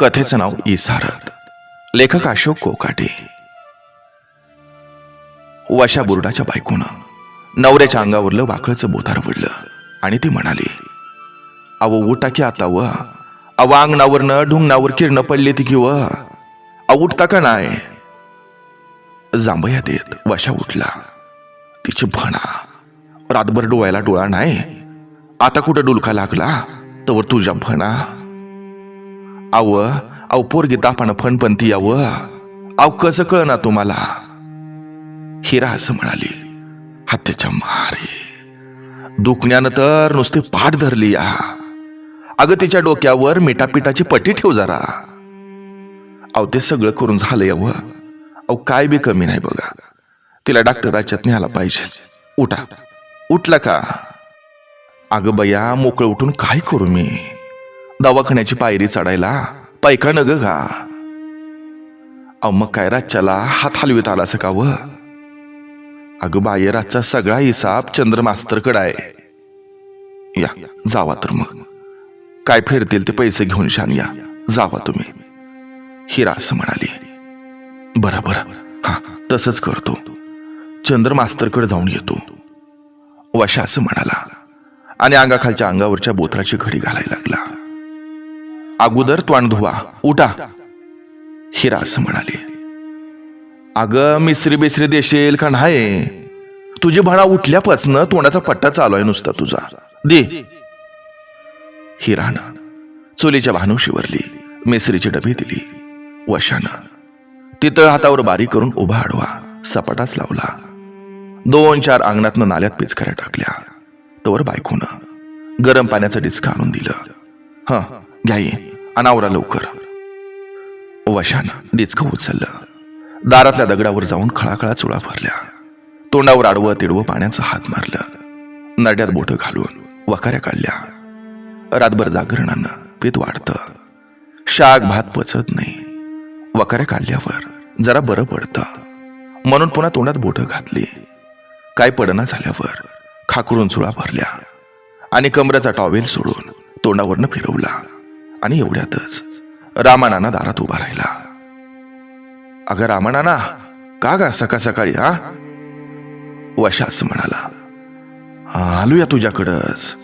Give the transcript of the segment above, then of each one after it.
कथेचं नाव इसारत. लेखक अशोक कोकाटे. वशा बुरडाच्या बायकोनं नवऱ्याच्या अंगावरलं वाकळचं बोतार वडलं आणि ती म्हणाली अव उठा की आता व. अव अंगणावरनं ढुंगणावर किरण पडली ती की व. अव उठता का नाही जांभया देत वशा उठला. तिची भणा रातभर डोळ्याला डोळा नाही आता कुठं डुलका लागला? तर तुझ्या भणा आव अव पोरगी तापानं फणपणती याव आव. कसं कळना तुम्हाला? हिरा असं म्हणाली हत्याच्या मारे. दुखण्यानं तर नुसती पाठ धरली या. अगं तिच्या डोक्यावर मिठापिठाची पट्टी ठेव जरा. अव ते सगळं करून झालं याव अव काय बी कमी नाही बघा. तिला डॉक्टराच्यात न्यायला पाहिजे. उठा. उठला का? अगं बया मोकळं उठून काय करू मी? दवाखान्याची पायरी चढायला. पैका न ग. का अहो मग काय रातच्याला हात हलवीत आला असं का व? अगं बाये रातचा सगळा हिसाब चंद्रमास्तरकडं आहे. या जावा तर मग. काय फिरतील ते पैसे घेऊन शान या. जावा तुम्ही. हिरा असं म्हणाली. बरं बरं. हा तसंच करतो. चंद्रमास्तरकडे जाऊन येतो. वशा असं म्हणाला. आणि अंगाखालच्या अंगावरच्या बोथराची घडी घालायला लागला. अगोदर त्वाण धुवा उठा. हिरा असं म्हणाले. अग मिसरी बेसरी देशील का नाही? तुझी भळा उठल्यापासनं तोंडाचा पट्टा चालू आहे नुसता तुझा. दे. हिरानं चोलीच्या भानुशीवरली मिसरीची डबी दिली. वशानं तिथं हातावर बारीक करून उभा आडवा सपाटाच लावला. दोन चार अंगणातनं नाल्यात पिचकऱ्या टाकल्या. तवर बायकोनं गरम पाण्याचं डिस्क आणून दिलं. ह घ्याई अनावरा लवकर. वशान डिचकं उचललं. दारातल्या दगडावर जाऊन खळाखळा चुळा भरल्या. तोंडावर आडवं तिडवं पाण्याचं हात मारलं. नड्यात बोटं घालून वकाऱ्या काढल्या. रातभर जागरणानं पीत वाढतं. शाक भात पचत नाही. वकाऱ्या काढल्यावर जरा बरं पडतं. म्हणून पुन्हा तोंडात बोटं घातली. काय पडना झाल्यावर खाकरून चुळा भरल्या. आणि कमरेचा टॉवेल सोडून तोंडावरनं फिरवला. आणि एवढ्यातच रामानाना दारात उभा राहिला. अगं रामानाना का गा सकाळ सकाळी हा? वशा असं म्हणाला आलूया तुझ्याकडंच.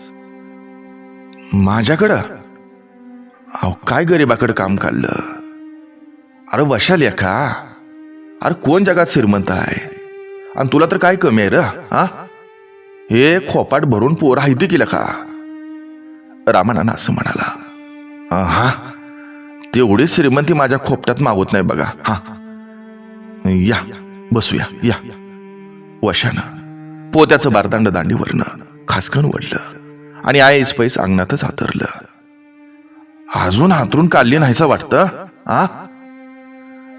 माझ्याकडं? अहो काय गरीबाकडं काम काढलं? अरे वशाल या का अरे कोण जगात श्रीमंत आहे? आणि तुला तर काय कमी आहे र हा? हे खोपाट भरून पोर हायती केलं का रामानाना असं म्हणाला हा? तेवढी श्रीमंती माझ्या खोपट्यात मागवत नाही बघा. हा. या. बसूया. या. वशानं. पोत्याचं बारदांड दांडीवरनं खासकन वडलं. आणि आईस पैस अंगणातच हातरलं. अजून हातरून काढली नाहीचं वाटतं? आ?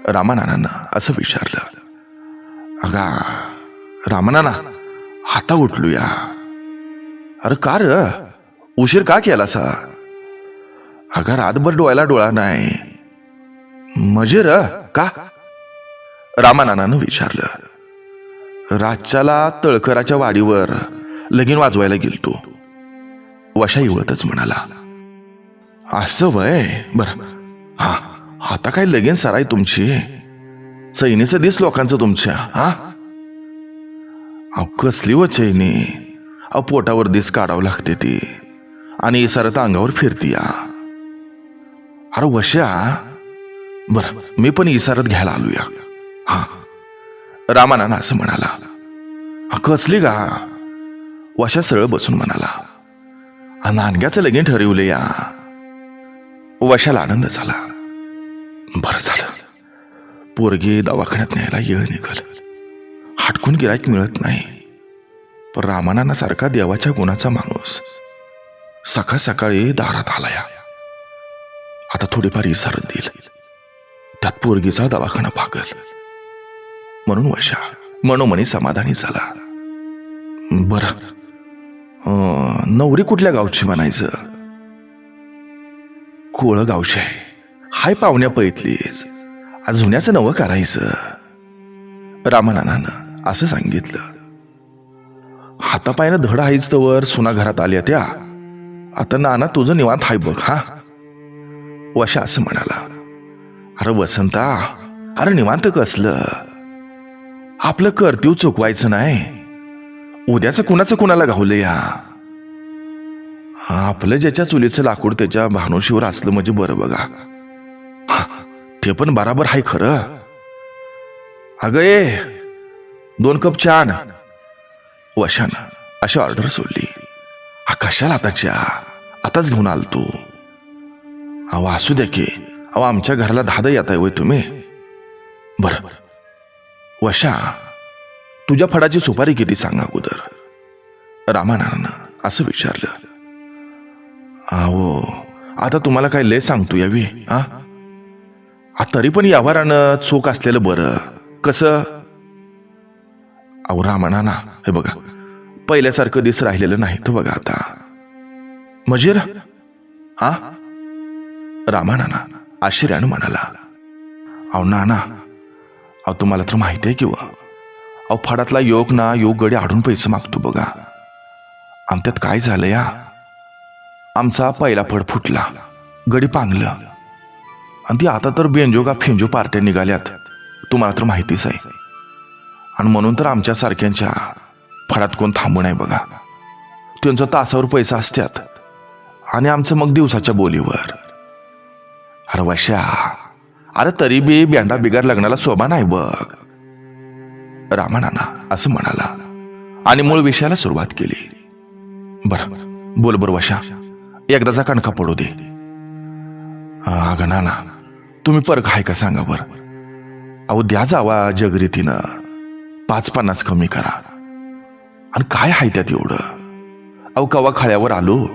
रामानानानं असं विचारलं. अगा रामानाना हाता उठलूया. अरे का र? उशीर का केला सा अगं रातभर डोळ्याला डोळा नाही म्हणजे मजे र का? रामानानानं विचारलं. रातच्याला तळकराच्या वाडीवर लगीन वाजवायला गेलतो. वशा इवळतच म्हणाला असं वय? बर. हा आता काय लगीन सराय तुमची? चैनीचं दिस लोकांचं तुमच्या हा? अहो कसली व चैनी अहो पोटावर दिस काढावं लागते ती. आणि सरता अंगावर फिरती या. अरे वशा बर मी पण इसारत घ्यायला आलोया. हा. रामानाना असं म्हणाला कसली का? वशा सरळ बसून म्हणाला नानग्याचं लगीन ठरवलं या वशाला आनंद झाला. बरं झालं. पोरगी दवाखान्यात न्यायला येळ निघल. हाटकून गिरायक मिळत नाही. पण रामानाना सारखा देवाच्या गुणाचा माणूस. सकाळ सकाळी दारात आला या आता थोडीफार इसारत देईल. त्यात पोरगीचा दवाखाना भागल. म्हणून वशा मनोमनी समाधानी झाला. बर. नवरी कुठल्या गावची म्हणायचं? कोळ गावची आहे. हाय पाहुण्या पैतलीच आज जुन्याचं नवं करायचं. रामानानानं असं सांगितलं. हातापायानं धड आहेच तर सुना घरात आल्या त्या. आता नाना तुझं निवांत हाय बघ हा. वशा असं म्हणाला अरे वसंता अरे निवांत कसलं? आपलं कर्तव्य चुकवायचं नाही. उद्याचं कुणाचं कुणाला घावलं या? हा, आपलं ज्याच्या चुलीचं लाकूड त्याच्या भानुशीवर असलं म्हणजे बरं बघा. हा, ते पण बराबर आहे खरं. अगं ए दोन कप चहा आण. वशानं अशी ऑर्डर सोडली. हा कशाला आता चहा आताच घेऊन आल तू अहो असू द्या की. अहो आमच्या घराला दहा येत आहे वय तुम्ही. बर. वशा तुझ्या फडाची सुपारी किती सांग अगोदर. रामानानं असं विचारलं. अहो आता तुम्हाला काय लय सांगतो यावी हा तरी पण यावारानं चोख असलेलं बरं. कसं? अहो रामानाना हे बघा. पहिल्यासारखं दिस राहिलेलं नाही तर बघा आता. मजीर? हा रामानाना आश्चर्यानं म्हणाला अहो नाना अहो तुम्हाला तर माहिती आहे किंवा अहो फडातला योग ना योग गडी आडून पैसे मागतो बघा. आमच्यात काय झालं या आमचा पहिला फड फुटला गडी पांगलं. आणि ती आता तर बेंजो का फेंजो पार्ट्या निघाल्यात. तुम्हाला तर माहितीच आहे. आणि म्हणून तर आमच्या सारख्यांच्या फडात कोण थांबू नाही बघा. त्यांचा तासावर पैसा असतात आणि आमचं मग दिवसाच्या बोलीवर. अरे वशा अरे तरी बी ब्यांडा बिगार लग्नाला शोभा नाही बघ. रामानाना असं म्हणाला आणि मूळ विषयाला सुरुवात केली. बरोबर बोल बर वशा एकदाचा कणका पडू दे. अगं नाना तुम्ही परक आहे का सांगा बर? अहो द्या जावा जगरीतीनं. पाच पन्नास कमी करा. आणि काय आहे त्यात एवढं? अहो कवा खळ्यावर आलो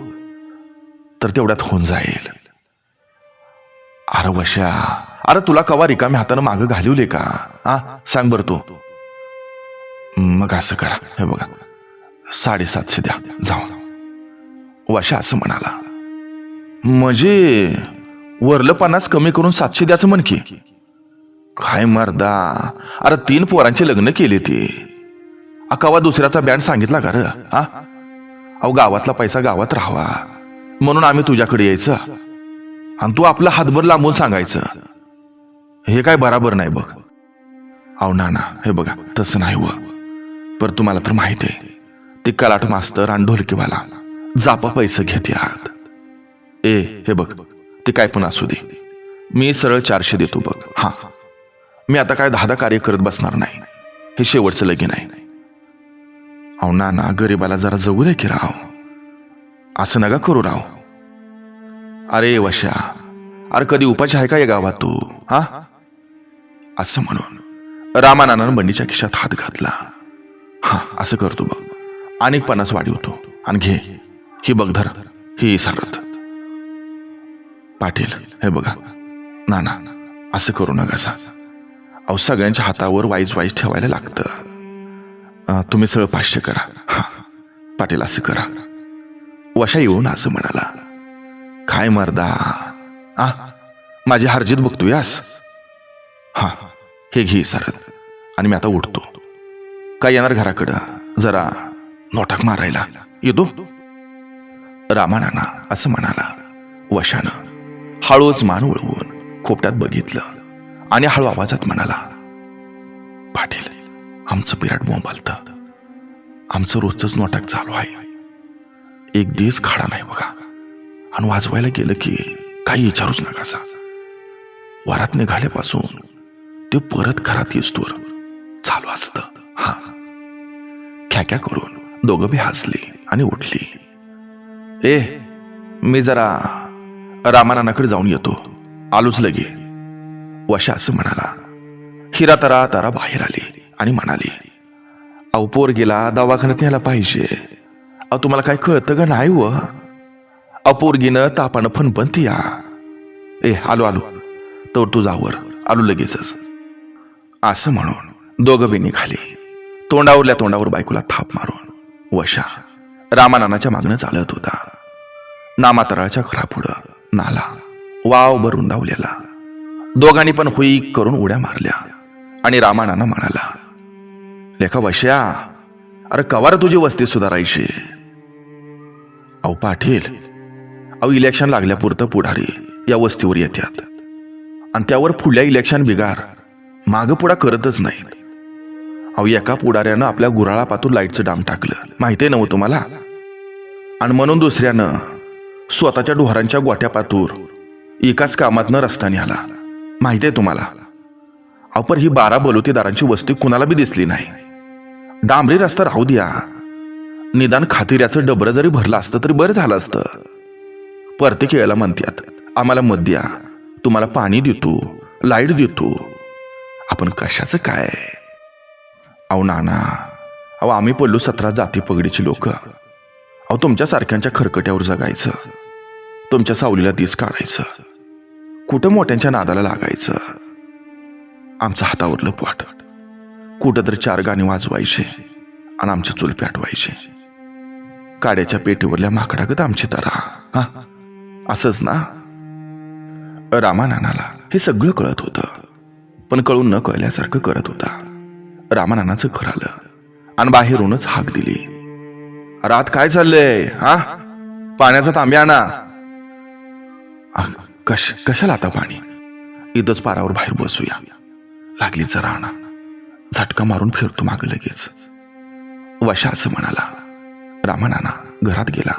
तर तेवढ्यात होऊन जाईल. अरे वशा अरे तुला कवा रिकाम्या हातानं मागं घालवले का? आ? सांग बर तू. मग असं करा. हे बघा. साडेसातशे द्या. जाऊ. वशा असं म्हणाला. म्हणजे वरलं पन्नास कमी करून सातशे द्याचं म्हण की. काय मर्दा. अरे तीन पोरांचे लग्न केले ते. अकावा दुसऱ्याचा बँड सांगितला का र? हा अहो गावातला पैसा गावात राहावा. म्हणून आम्ही तुझ्याकडे यायचं. आणि तू आपला हातभर लांबून सांगायचं. हे काय बराबर नाही बघ. अहो ना हे बघा तसं नाही व पर तुम्हाला तर माहिती आहे ते कलाट मास्तर आणि ढोलकीवाला जापा पैसे घेते आहात ए हे बघ ते काय पण असू दे. मी सरळ चारशे देतो बघ. हा. मी आता काय दहा दहा कार्य करत बसणार नाही. हे शेवटचं लगीन आहे. अहो ना ना गरीबाला जरा जगू दे की राव. असं नका करू राव. अरे वशा अरे कधी उपाशी आहे का या गावात तू? हा? असं म्हणून रामानानं बंडीच्या खिशात हात घातला. हा असं करतो बघ. आणि पन्नास वाढवतो आणि घे. ही बघ धर. ही सारत पाटील हे बघा. ना ना असं करू नका सा. अहो सगळ्यांच्या हातावर वाईज वाईज ठेवायला लागतं. तुम्ही सरळ पाचशे करा. हा. पाटील असं करा. वशा येऊन असं म्हणाला. काय मर्दा? आ? माझी हरजीत बघतो यास हा हे घे सरत आणि मी आता उठतो. काय येणार घराकडं? जरा नोटाक मारायला. येतो? रामानाना असं म्हणाला. वशानं. हळूच मान वळवून खोपट्यात बघितलं. आणि हळू आवाजात म्हणाला पाटील आमचं बिराट बोंबालत. आमचं रोजच नोटाक चालू आहे. एक दिवस खाडा नाही बघा. आणि वाजवायला गेलं की काही विचारूच नका सा वरात निघाल्यापासून ते परत घरात येस्तोर चालू असत. हा. ख्याख्या करून दोघं बी हसली आणि उठली. ए मी जरा रामानानाकडे जाऊन येतो. आलोच लगे. वशा असं म्हणाला. हिरा तरा तारा बाहेर आली आणि म्हणाली अहो पोर गेला दवाखान्यात न्यायला पाहिजे. अहो तुम्हाला काय कळतं का नाही व? अपोरगीनं तापानं फणफणती या ए आलो आलो. तर तू जावर आलो लगेचच. असं म्हणून दोघं बी निघाली. तोंडावरल्या तोंडावर बायकोला थाप मारून वशा रामानानाच्या मागणं चालत होता. नामातराच्या घरापुढं नाला वाव भरून धावलेला. दोघांनी पण हुई करून उड्या मारल्या. आणि रामानाना म्हणाला लेखा वश्या अरे कवार तुझी वस्ती सुधारायची? अहो पाटील अहो इलेक्शन लागल्यापुरतं पुढारी या वस्तीवर येतात आणि त्यावर पुढल्या इलेक्शन बिगार मागं पुढा करतच नाही अहो एका पुढाऱ्यानं आपल्या गुराळापातून लाईटचं डाम टाकलं. माहिती नव्हतं तुम्हाला? आणि म्हणून दुसऱ्यानं स्वतःच्या डोहारांच्या गोट्यापातूर एकाच कामातनं रस्ता आला माहितीये तुम्हाला? अहो ही बारा बलुतेदारांची वस्ती कुणाला बी दिसली नाही. डांबरी रस्ता राहू द्या. निदान खातिऱ्याचं डबरं जरी भरलं असतं तरी बरं झालं असतं. परते वेळेला म्हणतात आम्हाला मत द्या. तुम्हाला पाणी देतो. लाइट देतो. आपण कशाचं काय? अहो नाना. अहो आम्ही पडलो सतरा जाती पगडीची लोक. अहो तुमच्यासारख्यांच्या खरकट्यावर जगायचं. तुमच्या सावलीला दिस काढायचं. कुठं मोठ्यांच्या नादाला लागायचं? आमचं हातावरलं पोट कुठं तर चार गाणी वाजवायचे आणि आमच्या चुल पेटवायचे काड्याच्या पेटीवरल्या माकडागत आमची तरा. हा? असंच ना? रामानानाला हे सगळं कळत होतं. पण कळून न कळल्यासारखं करत होता. रामानानाचं घर आलं आणि बाहेरूनच हाक दिली. रात काय चाललंय? हा? पाण्याचा तांब्या आणा. कश कशाला आता पाणी? इथंच पारावर बाहेर बसूया. लागली जरा आणा झटका मारून फिरतो माग लगेच. वशा असं म्हणाला. रामानाना घरात गेला.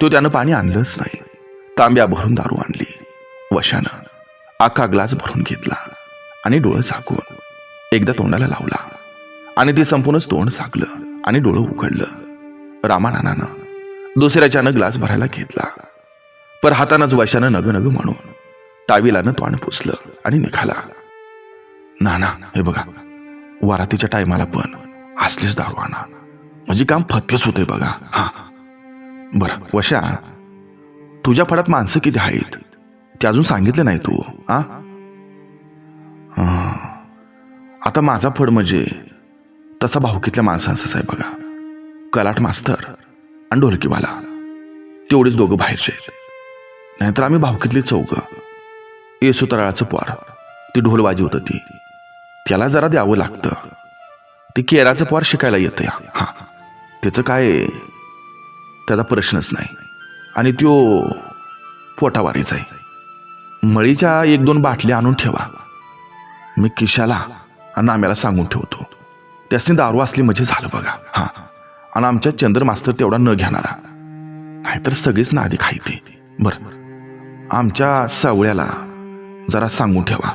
तो त्यानं पाणी आणलंच नाही. तांब्या भरून दारू आणली. वशानं आखा ग्लास भरून घेतला आणि डोळं झाकून एकदा तोंडाला लावला. आणि ते संपूर्णच तोंड झाकलं आणि डोळं उघडलं. रामानानानं दुसऱ्याच्यानं ग्लास भरायला घेतला. पर हातानंच वशानं नग नग म्हणून टाविलानं तोंड पुसलं आणि निघाला. नाना हे बघा वारातीच्या टायमाला पण असलीच दारू आणा. म्हणजे काम फतफस होतंय बघा. हा. बरं वशा तुझ्या फळात माणसं किती आहेत? ते अजून सांगितलं नाही तू आ आता माझा फड म्हणजे तसा भाऊकीतल्या माणसांचाच आहे बघा. कलाट मास्तर आणि ढोलकीवाला. तेवढेच दोघं बाहेरचे नाहीतर आम्ही भाऊकीतली चौघ. येसू तराळाचं पोर. ती ढोल वाजवत ती त्याला जरा द्यावं लागतं. ते केराचं पोर शिकायला येतं या हा. त्याचं काय त्याचा प्रश्नच नाही. आणि त्यो पोटावारीचा आहे. मळीच्या एक दोन बाटल्या आणून ठेवा. मी किशाला आणि आम्याला सांगून ठेवतो. त्यासनी दारू असली म्हणजे झालं बघा. हा. आणि आमच्या चंद्र मास्तर तेवढा न घेणारा. नाहीतर सगळीच नादी खायते बर. आमच्या सावळ्याला जरा सांगून ठेवा.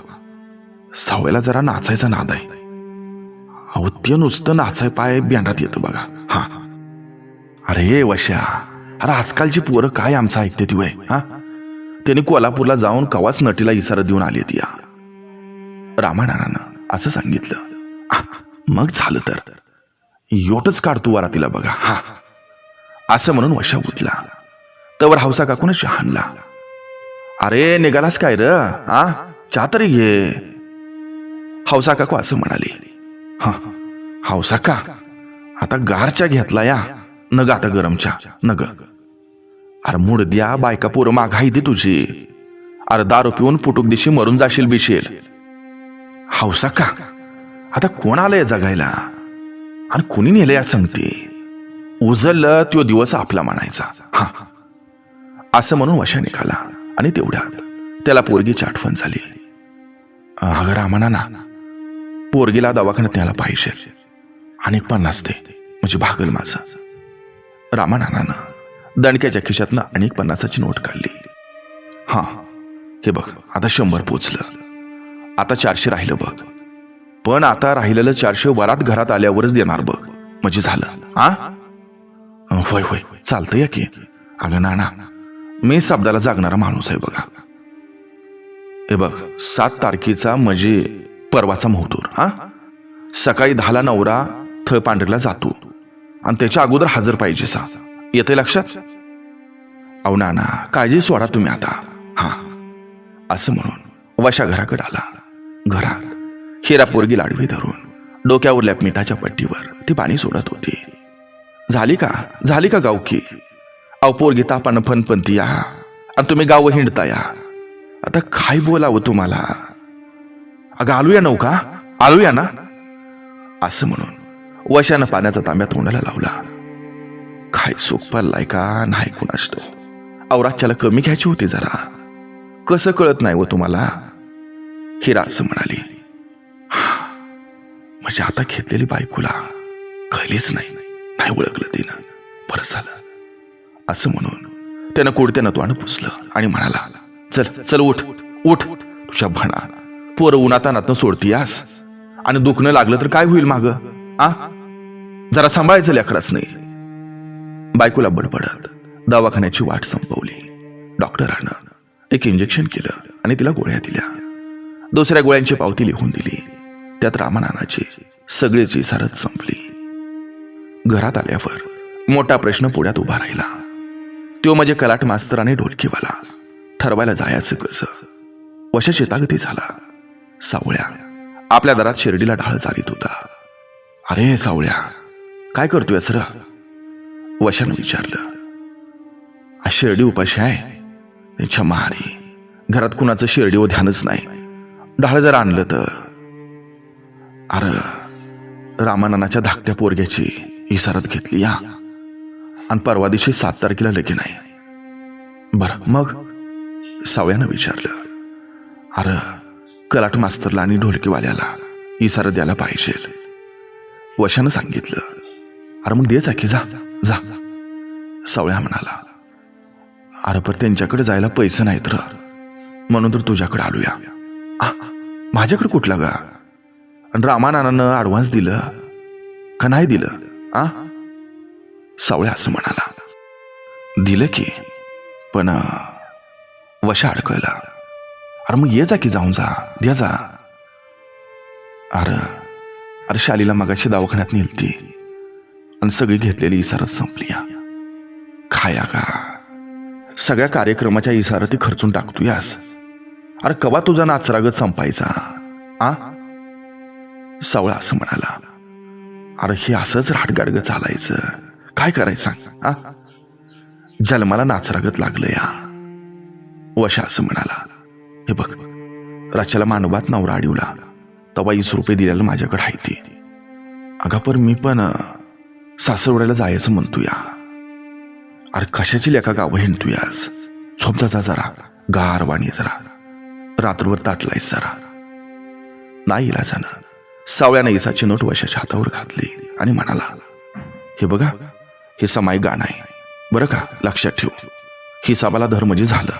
सावळ्याला जरा नाचायचा नाद आहे. अहो ते नुसतं नाचाय पाय बँडात येतं बघा. हा. अरे वश्या. अरे आजकालची पोरं काय आमचं ऐकते ती वय हा? त्याने कोल्हापूरला जाऊन कवाच नटीला इशारा देऊन आली ती या रामानानं असं सांगितलं. मग झालं तर. योटच काढतो वारा तिला बघा हा. असं म्हणून वशा उठला. तवर हौसा काकून हाणला अरे निघालास काय र हा? चा तरी घे. हौसा काकू असं म्हणाले. हा हौसा का? आता गारच्या घेतला या. नग आता गरमच्या नग. अरे मूड द्या बायका पोरं माघाई दे तुझी. अरे दारू पिऊन पुटुक दिशी मरून जाशील बिशील. हौसा का? आता कोण आलंय जगायला? आणि कोणी नेलं या सांगते? उजळलं तो दिवस आपला म्हणायचा. हा. असं म्हणून वशा निघाला. आणि तेवढ्यात त्याला पोरगीची आठवण झाली. अगं रामाना ना पोरगीला दवाखान्यात न्यायला पाहिजे. आणि पन्नास ते म्हणजे भागल माझं. रामानानानं दणक्याच्या खिशातनं अनेक पन्नासाची नोट काढली. हा हे. बघ आता शंभर पोचलं. आता चारशे राहिलं बघ. पण आता राहिलेलं चारशे वरात घरात आल्यावरच देणार बघ. म्हणजे झालं. हा? होय होय. चालतं या की. अगं नाना मी शब्दाला जागणारा माणूस आहे बघा. हे बघ सात तारखेचा म्हणजे परवाचा महतूर हा? सकाळी दहाला नवरा थळपांढरीला जातो. आणि त्याच्या अगोदर हजर पाहिजे सा. येते लक्षात? अहो नाना काळजी सोडा तुम्ही आता. हा. असं म्हणून वशा घराकडे आला. घरात हिरा पोरगी लाडवी धरून डोक्यावरल्या मिठाच्या पट्टीवर ती पाणी सोडत होती. झाली का? झाली का गावकी? अहो पोरगी तापानं फनपंती या. आणि तुम्ही गाव हिंडता या. आता काय बोलावं तुम्हाला? अगं आलूया नौका आलूया ना? असं म्हणून वशानं पाण्याचा तांब्या तोंडाला लावला. काय सुख पडलाय का नाही कुणाष्ट औराच्याला कमी घ्यायची होती जरा. कसं कळत नाही व तुम्हाला? हिरा असं म्हणाली. म्हणजे आता घेतलेली बायकोला कळलीच नाही. नाही ओळखलं तिनं. बरं झालं. असं म्हणून त्यानं कुडत्यानं तोंड पुसलं आणि म्हणाला चल चल उठ उठ. तुझ्या भणा पोरं उन्हातानातनं सोडतीयास. आणि दुखणं लागलं तर काय होईल माग? आ? जरा सांभाळायचं लेकराच नाही. बायकोला बडबडत दवाखान्याची वाट संपवली. डॉक्टरानं एक इंजेक्शन केलं आणि तिला गोळ्या दिल्या. दुसऱ्या गोळ्यांची पावती लिहून दिली. त्यात रामानानाची सगळीच इसारत संपली. घरात आल्यावर मोठा प्रश्न पुढ्यात उभा राहिला. तो म्हणजे कलाट मास्तर आणि ढोलकीवाला. ठरवायला जायचं कसं? वशा शेतागती झाला. सावळ्या आपल्या दरात शिर्डीला ढाळ चालित होता. अरे सावळ्या काय करतोय सर वशानं विचारलं. आज शिर्डी उपाशी आहे. त्यांच्या महारी. घरात कुणाचं शिर्डीवर ध्यानच नाही. ढाळ जर आणलं तर. अरे रामाननाच्या धाकट्या पोरग्याची इसारत घेतली या. आणि परवा दिवशी सात तारखेला लगीन आहे बरं मग? सावयानं विचारलं. अरे कलाट मास्तरला आणि ढोलकीवाल्याला इसारत द्यायला पाहिजे वशानं सांगितलं. अरे मग दे जा जा जा. सावळ्या म्हणाला अरे पण त्यांच्याकडे जायला पैसे नाहीत र. म्हणून तर तुझ्याकडे आलूया. माझ्याकडे कुठला गा? आणि रामानानानं ॲडव्हान्स दिलं. का नाही दिलं? आ? सावळ्या असं म्हणाला. दिलं की पण वशा अडकळला. अरे मग ये जा की जाऊन जा. द्या जा. अरे अरे शालीला मगाशी दवाखान्यात नेलती. आणि सगळी घेतलेली इसारत संपली या. खाया का? सगळ्या कार्यक्रमाच्या इसारती खर्चून टाकतो यास अरे कवा तुझा नाचरागत संपायचा? आ? सावळा असं म्हणाला. अरे हे असंच राटगाडगं चालायचं. काय करायचं सांग आ? जन्माला नाचरागत लागलं या. वशा असं म्हणाला. हे बघ राच्याला मानवात नवरा अडवला तवा वीस रुपये दिल्याला माझ्याकडे आहे ती. अगा पर मी पण सासरवड्याला जायचं म्हणतोया. अरे कशाची लेखा गावं हिंडतुयास यास जा जरा गार वाणी जरा. रात्रभर ताटलायस जरा. नाही इलाजानं सावळ्यानं इसाची नोट वशाच्या हातावर घातली आणि म्हणाला हे बघा हे समाय गाणं आहे. बरं का? लक्षात ठेव. हिसाबाला धर म्हणजे झालं.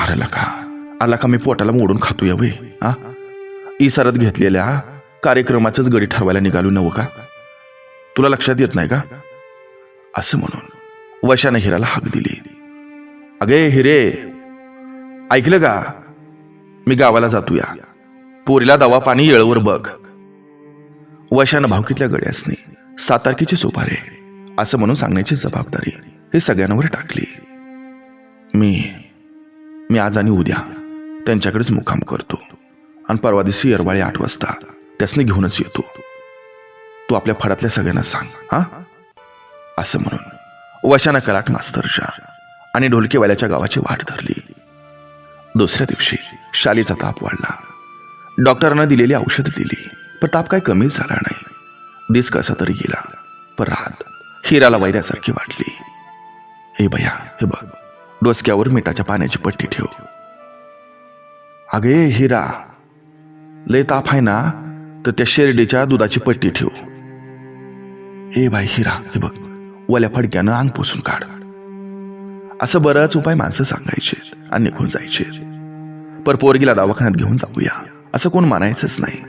अरे लका आला का मी पोटाला मोडून खातो या वे हा? इसारत घेतलेल्या कार्यक्रमाचंच गडी ठरवायला निघालो नवं का? तुला लक्षात येत नाही का? असं म्हणून वशाने हिराला हाक दिली. अगे हिरे ऐकलं का? मी गावाला जातो या पोरीला दवा पाणी येळवर बघ. वशानं भावकीतल्या गड्यासनी सात तारखेची सुपारे असं म्हणून सांगण्याची जबाबदारी हे सगळ्यांवर टाकली. मी मी आज आणि उद्या त्यांच्याकडेच मुक्काम करतो. आणि परवा दिवशी येरवाळी आठ वाजता त्यासनी घेऊनच येतो. तू आपल्या फडातल्या सगळ्यांना सांग हा? असं म्हणून वशानं कलाट मास्तरच्या आणि ढोलकेवाल्याच्या गावाची वाट धरली. दुसऱ्या दिवशी शालीचा ताप वाढला. डॉक्टरांना दिलेली औषध दिली पण ताप काय कमीच झाला नाही. दिस कसा तरी गेला पण राहत हिराला वैऱ्यासारखी वाटली. हे भया हे बघ डोसक्यावर मिठाच्या पाण्याची पट्टी ठेव. अगे हिरा लय ताप आहे ना तर त्या शेरडीच्या दुधाची पट्टी ठेव. ए बाई हिरा हे बघ वल्या फडक्यानं अंग पुसून काढ. असं बरंच उपाय माणसं सांगायचे आणि निघून जायचे पर पोरगीला दवाखान्यात घेऊन जाऊया असं कोण मानायचंच नाही.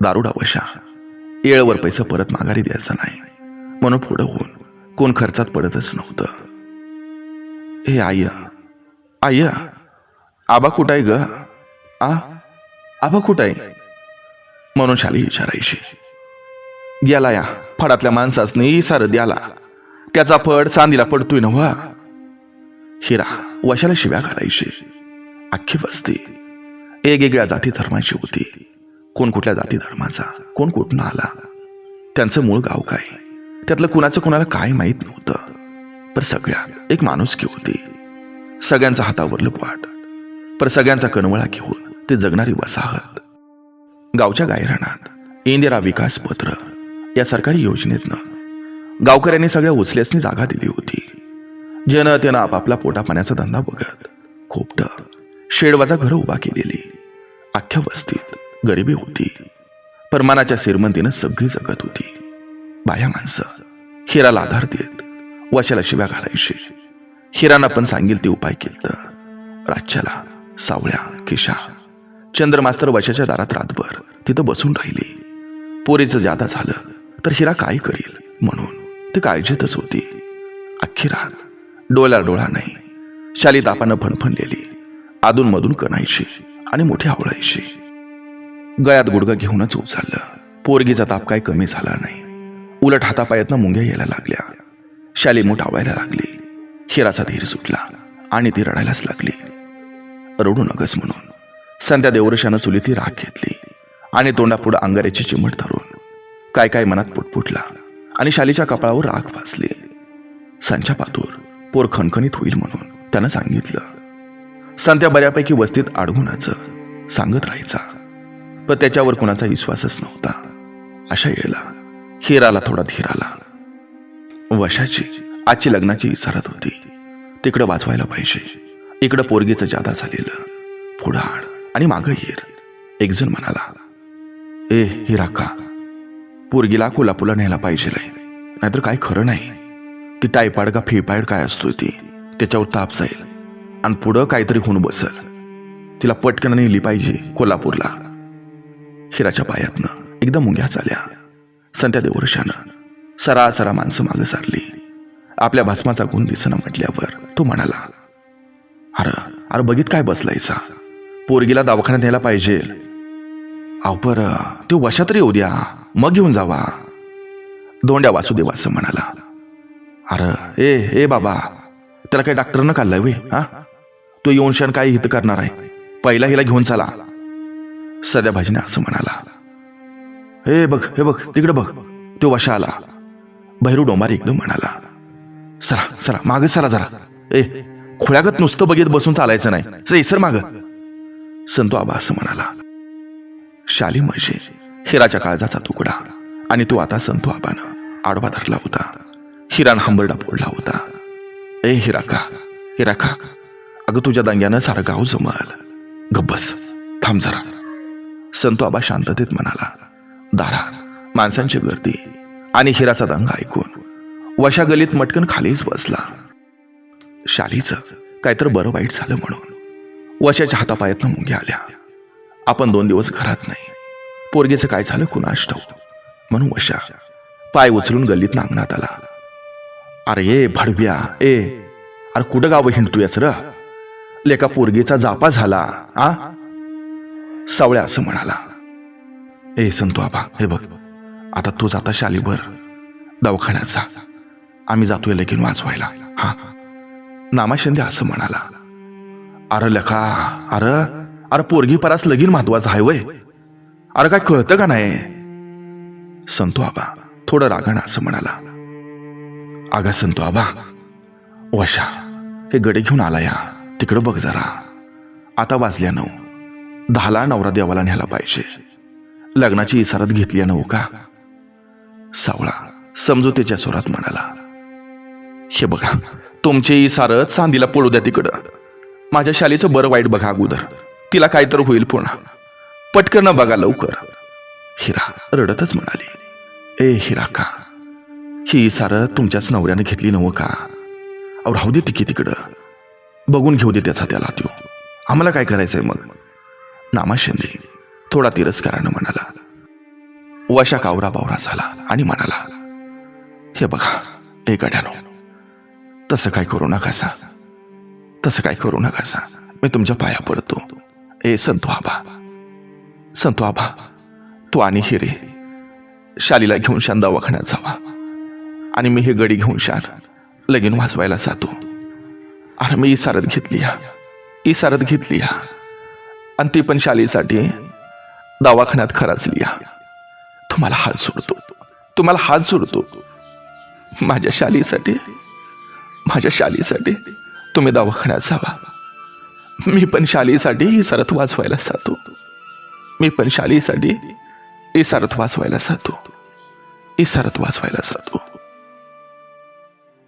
दारुडा वशा येळवर पैसा परत माघारी द्यायचा नाही. म्हणून पुढं होऊन कोण खर्चात पडतच नव्हतं. हे आय आय आबा कुठं आहे ग? आ? आबा कुठं आहे म्हणून शाली विचारायची. गेला या फडातल्या माणसासनी सारं द्याला. त्याचा फड चांदीला पडतोय ना हिरा वशाला शिव्या घालायची. अख्खी वस्ती वेगवेगळ्या जाती धर्माची होती. कोण कुठल्या जाती धर्माचा कोण कुठनं आला? त्यांचं मूळ गाव काय? त्यातलं कुणाचं कुणाला काय माहीत नव्हतं. पर सगळ्यात एक माणुसकी होती. सगळ्यांचा हातावरलं पाट पर सगळ्यांचा कणवळा घेऊन ते जगणारी वसाहत. गावच्या गायरानात इंदिरा विकास पत्र या सरकारी योजनेतनं. गावकऱ्यांनी सगळ्या उचल्यासनी जागा दिली होती. जन त्यानं आपापला पोटापाण्याचा धंदा बघत खोपट शेडवाजा घर उभा केलेली अख्ख्या वस्तीत गरिबी होती. परमानाच्या श्रीमंतीनं सगळी जगत होती. बाया माणसं हिराला आधार देत वशाला शिव्या घालायची. हिरानं पण सांगेल ते उपाय केलत. राज्याला सावळ्या केशा चंद्रमास्तर वशाच्या दारात रातभर तिथं बसून राहिली. पोरीचं जादा झालं. तर हिरा काय करेल? म्हणून ती काळजीतच होती. अख्खी रात डोळ्या डोळा नाही. शाली तापानं फणफणलेली. अधूनमधून कणायची आणि मोठी आवळायची. गळ्यात गुडगं घेऊनच उचललं. पोरगीचा ताप काय कमी झाला नाही. उलट हातापायातनं मुंग्या यायला लागल्या. शाली मोठ आवळायला लागली. हिराचा धीर सुटला आणि ती रडायलाच लागली. रडू नगस म्हणून. संध्या देवरशानं चुली ती राख घेतली आणि तोंडापुढं अंगाऱ्याची चिमट धरून काय काय मनात पुटपुटला आणि शालीच्या कपाळावर राख भासली. संच्या पातूर पोर खणखणीत होईल म्हणून त्यानं सांगितलं. संत्या बऱ्यापैकी वस्तीत अडगुणाचं सांगत राहायचा पण त्याच्यावर कुणाचा विश्वासच नव्हता. अशा वेळेला हिराला थोडा धीर आला. वशाची आजची लग्नाची इसारत होती. तिकडं वाचवायला पाहिजे. इकडं पोरगीचं जादा झालेलं. पुढाड आणि मागं हिर. एक जण म्हणाला ए हिरा का पोरगीला कोल्हापूरला न्यायला पाहिजे नाहीतर काय खरं नाही. ती टायफॉइड का फिपाईड काय असतोय ती त्याच्यावर ताप जाईल. आणि पुढं काहीतरी होऊन बसल. तिला पटकन नेली पाहिजे कोल्हापूरला. हिराच्या पायातनं एकदम मुंग्या चाल्या संत्या देवरशानं सरा सरा माणसं मागे सारली. आपल्या भस्माचा गुण दिसणं म्हटल्यावर तो म्हणाला अरे अरे बघित काय बसलायचा? पोरगीला दवाखान्यात न्यायला पाहिजे. अहो पर तो वशात येऊ द्या. मग घेऊन जावा. दोंड्या वासुदेव असं म्हणाला. अरे ए ए बाबा त्याला काही डॉक्टरनं काढलाय वे हा? तो येऊन क्षण काय हित करणार आहे? पहिला हिला घेऊन चला. सध्या भाजीने असं म्हणाला. हे बघ हे बघ तिकडे बघ. तो वशा आला. भैरू डोंबार एकदम म्हणाला. सरा सरा माग सरा जरा. ए खुळ्यागत नुसतं बघित बसून चालायचं नाही. सर माग. संतो आबा असं म्हणाला. शाली म्हणजे हिराच्या काळजाचा तुकडा. आणि तो आता संतो आबानं आडवा धरला होता. हिरान हंबरडा फोडला होता. ए हिराका हिराका अगं तुझ्या दंग्यानं सारं गाव जमल. गब्बस थांब जरा. संतो आबा शांततेत म्हणाला दारा माणसांची गर्दी आणि हिराचा दंगा ऐकून वशा गलीत मटकन खालीच बसला. शालीचं काहीतर बरं वाईट झालं म्हणून वशाच्या हातापायातनं मुंग्या आल्या. आपण दोन दिवस घरात नाही. पोरगीचं काय झालं कुणाश ठाऊ म्हणून वशा पाय उचलून गल्लीत नांगणात आला. अरे ए भडव्या ए अरे कुठं गाव हिंडतोयस र? लेका पोरगीचा जापा झाला आ? सावळ्या असं म्हणाला. ए संतो आबा हे बघ आता तू जाता शालीभर. दवाखान्यात जा. आम्ही जातोय लगीन वाचवायला हा. नामा शिंदे असं म्हणाला. अरे लखा अरे अरे पोरगी परास लगीन महत्वाचं आहे वय. अरे काय कळतं का नाही? संतो आबा थोडं रागानं असं म्हणाला. आगा संतो आबा वशा हे गडे घेऊन आला या. तिकडं बघ जरा. आता वाजल्या नऊ. दहाला नवरा देवाला न्यायला पाहिजे. लग्नाची इशारत घेतली नऊ का? सावळा समजुतीच्या स्वरात म्हणाला. हे बघा तुमची इसारत चांदीला पडू द्या तिकडं. माझ्या शालीचं बरं वाईट बघा अगोदर. तिला काय तर होईल पुन्हा. पटकन बघा लवकर. हिरा रडतच म्हणाली ए हिरा का? ही सारं तुमच्याच नवऱ्याने घेतली नव का? अहो राहू दे तिकी तिकडं. बघून घेऊ दे त्याचा त्याला त्यो. आम्हाला काय करायचंय मग? नामा शिंदे थोडा तिरस्कारानं म्हणाला. वशा कावरा बावरा झाला आणि म्हणाला हे बघा ए गड्यानो तसं काय करू नकासा तसं काय करू नकासा मी तुमच्या पाया पडतो. ए संतो आबा संतो आबा तू आणि हिरे शालीला घेऊन शान दवाखान्यात जावा. आणि मी हे गडी घेऊन शान लगीन वाजवायला जातो. अरे मी इसारत घेतली हा इसारत घेतली हा आणि ती पण शालीसाठी दवाखान्यात खराचली हा तुम्हाला हात सोडतो तुम्हाला हात सोडतो. माझ्या शालीसाठी माझ्या शालीसाठी तुम्ही दवाखान्यात जावा. मी पण शालीसाठी ही सरत वाजवायला जातो. मी पण शालीसाठी इसारत वाचवायला जातो. इसारत वाचवायला जातो.